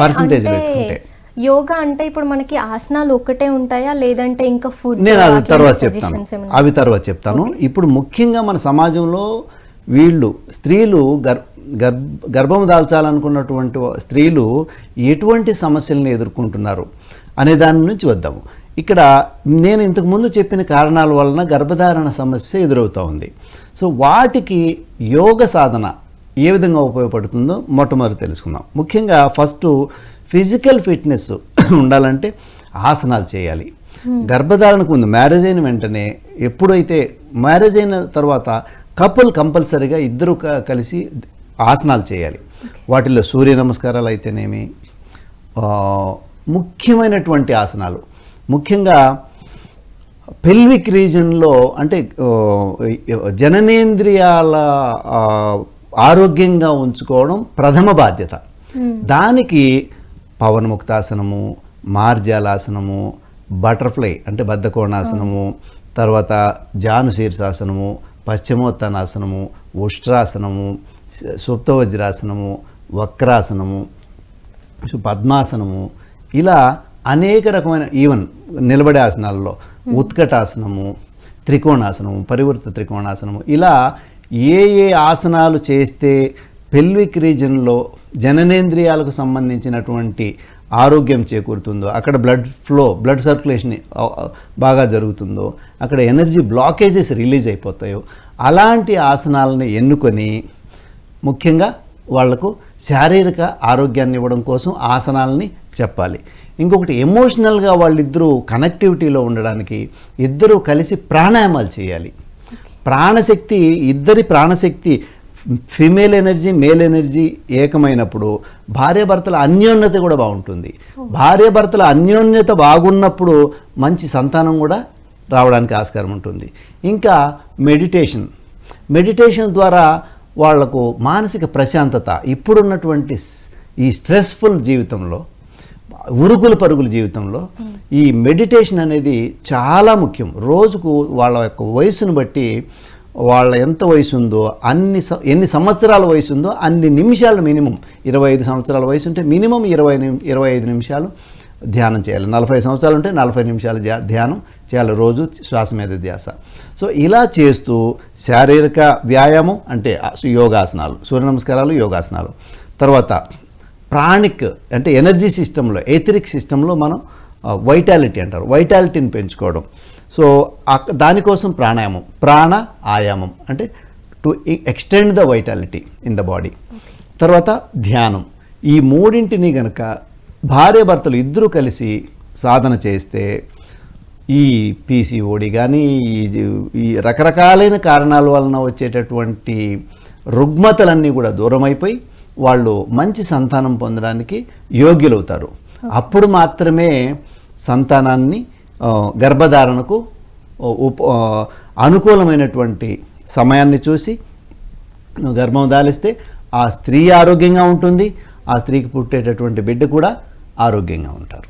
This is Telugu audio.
పర్సంటేజ్ పెట్టుకుంటే. యోగా అంటే ఇప్పుడు మనకి ఆసనాలు ఒకటే ఉంటాయా? లేదంటే ఇంకా ఫుడ్ నేను అది తర్వాత చెప్తాను. అవి తర్వాత చెప్తాను. ఇప్పుడు ముఖ్యంగా మన సమాజంలో వీళ్ళు స్త్రీలు గర్ గర్భ గర్భం దాల్చాలనుకున్నటువంటి స్త్రీలు ఎటువంటి సమస్యలను ఎదుర్కొంటున్నారు అనే దాని నుంచి వద్దాము ఇక్కడ నేను ఇంతకు ముందు చెప్పిన కారణాల వలన గర్భధారణ సమస్య ఎదురవుతూ ఉంది. సో వాటికి యోగ సాధన ఏ విధంగా ఉపయోగపడుతుందో మొట్టమొదటి తెలుసుకుందాం. ముఖ్యంగా ఫస్ట్ ఫిజికల్ ఫిట్నెస్ ఉండాలంటే ఆసనాలు చేయాలి. గర్భధారణకు ముందు మ్యారేజ్ అయిన వెంటనే ఎప్పుడైతే మ్యారేజ్ అయిన తర్వాత కపుల్ కంపల్సరీగా ఇద్దరు కలిసి ఆసనాలు చేయాలి. వాటిల్లో సూర్య నమస్కారాలు అయితేనేమి ముఖ్యమైనటువంటి ఆసనాలు. ముఖ్యంగా పెల్విక్ రీజన్లో అంటే జననేంద్రియాల ఆరోగ్యంగా ఉంచుకోవడం ప్రథమ బాధ్యత. దానికి పవనముక్తాసనము మార్జాలాసనము బటర్ఫ్లై అంటే బద్ధకోణాసనము తర్వాత జాను శీర్షాసనము పశ్చిమోత్తనాసనము ఉష్ట్రాసనము సుప్తవజ్రాసనము వక్రాసనము పద్మాసనము ఇలా అనేక రకమైన ఈవెన్ నిలబడే ఆసనాల్లో ఉత్కటాసనము త్రికోణాసనము పరివృత త్రికోణాసనము ఇలా ఏ ఏ ఆసనాలు చేస్తే పెల్విక్ రీజన్లో జననేంద్రియాలకు సంబంధించినటువంటి ఆరోగ్యం చేకూరుతుందో అక్కడ బ్లడ్ ఫ్లో బ్లడ్ సర్క్యులేషన్ బాగా జరుగుతుందో అక్కడ ఎనర్జీ బ్లాకేజెస్ రిలీజ్ అయిపోతాయో అలాంటి ఆసనాలను ఎన్నుకొని ముఖ్యంగా వాళ్ళకు శారీరక ఆరోగ్యాన్ని ఇవ్వడం కోసం ఆసనాలని చెప్పాలి. ఇంకొకటి ఎమోషనల్గా వాళ్ళిద్దరూ కనెక్టివిటీలో ఉండడానికి ఇద్దరూ కలిసి ప్రాణాయామాలు చేయాలి. ప్రాణశక్తి ఇద్దరి ప్రాణశక్తి ఫిమేల్ ఎనర్జీ మేల్ ఎనర్జీ ఏకమైనప్పుడు భార్యాభర్తల అన్యోన్యత కూడా బాగుంటుంది. భార్యాభర్తల అన్యోన్యత బాగున్నప్పుడు మంచి సంతానం కూడా రావడానికి ఆస్కారం ఉంటుంది. ఇంకా మెడిటేషన్. మెడిటేషన్ ద్వారా వాళ్ళకు మానసిక ప్రశాంతత ఇప్పుడున్నటువంటి ఈ స్ట్రెస్ఫుల్ జీవితంలో ఉరుకుల పరుగుల జీవితంలో ఈ మెడిటేషన్ అనేది చాలా ముఖ్యం. రోజుకు వాళ్ళ యొక్క వయసును బట్టి వాళ్ళ ఎంత వయసు ఉందో అన్ని స- ఎన్ని సంవత్సరాల వయసు ఉందో అన్ని నిమిషాలు మినిమం. ఇరవై ఐదు సంవత్సరాల వయసు ఉంటే మినిమం ఇరవై ఇరవై ఐదు నిమిషాలు ధ్యానం చేయాలి. నలభై సంవత్సరాలు ఉంటే నలభై నిమిషాలు ధ్యా- ధ్యానం చేయాలి రోజు శ్వాస మీద ధ్యాస. సో ఇలా చేస్తూ శారీరక వ్యాయామం అంటే యోగాసనాలు సూర్య నమస్కారాలు యోగాసనాలు. తర్వాత ప్రాణిక్ అంటే ఎనర్జీ సిస్టంలో ఏథరిక్ సిస్టంలో మనం వైటాలిటీ అంటారు. వైటాలిటీని పెంచుకోవడం. సో దానికోసం ప్రాణాయామం ప్రాణ ఆయామం అంటే to extend the vitality in the body. తర్వాత ధ్యానం. ఈ మూడింటిని గనక భార్యాభర్తలు ఇద్దరూ కలిసి సాధన చేస్తే ఈ పీసీఓడి కానీ ఈ ఈ రకరకాలైన కారణాల వలన వచ్చేటటువంటి రుగ్మతలన్నీ కూడా దూరమైపోయి వాళ్ళు మంచి సంతానం పొందడానికి యోగ్యులవుతారు. అప్పుడు మాత్రమే సంతానాన్ని గర్భధారణకు ఉప అనుకూలమైనటువంటి సమయాన్ని చూసి గర్భం దాలిస్తే ఆ స్త్రీ ఆరోగ్యంగా ఉంటుంది ఆ స్త్రీకి పుట్టేటటువంటి బిడ్డ కూడా ఆరోగ్యంగా ఉంటారు.